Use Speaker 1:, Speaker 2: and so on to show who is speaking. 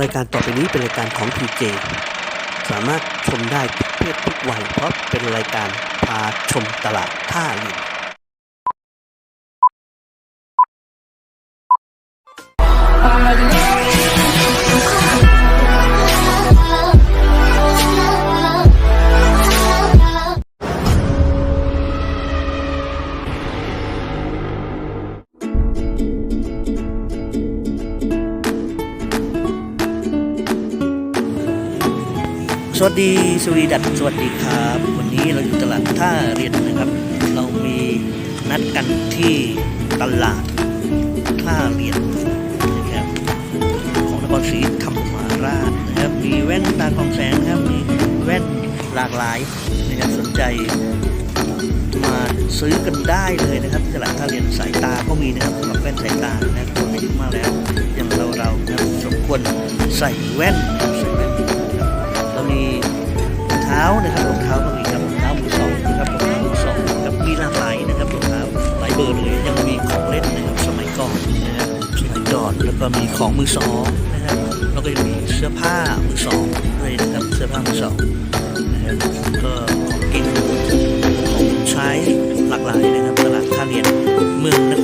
Speaker 1: รายการต่อไปนี้เป็นรายการของ PJ สามารถชมได้ทุกเพศทุกวัยเพราะเป็นรายการพาชมตลาดท่าลิน วัสดีสวีดัตสวัสดีครับ วันนี้เราอยู่ตลาดท่าเรียนนะครับ เรามีนัดกันที่ตลาดท่าเรียนนะครับของนครศรีธรรมราชนะครับมีแว่นตากองแสงนะครับมีแว่นหลากหลายนะครับสนใจมาซื้อกันได้เลยนะครับตลาดท่าเรียนสายตาก็มีนะครับสำหรับแว่นสายตานะครับคนอายุมากแล้วอย่างเราเรานะครับสมควรใส่แว่น มีรองเท้านะครับรองเท้าก็มีครับรองเท้ามือสองนะครับรองเท้ามือสองนะครับมีหลากหลายนะครับรองเท้าหลายเบอร์เลยยังมีของเล่นนะครับสมัยก่อนนะครับสมัยก่อนแล้วก็มีของมือสองนะครับแล้วก็ยังมีเสื้อผ้ามือสองด้วยนะครับเสื้อผ้ามือสองนะครับก็ของกินของใช้หลากหลายนะครับตลาดท่าเรียนเมืองนคร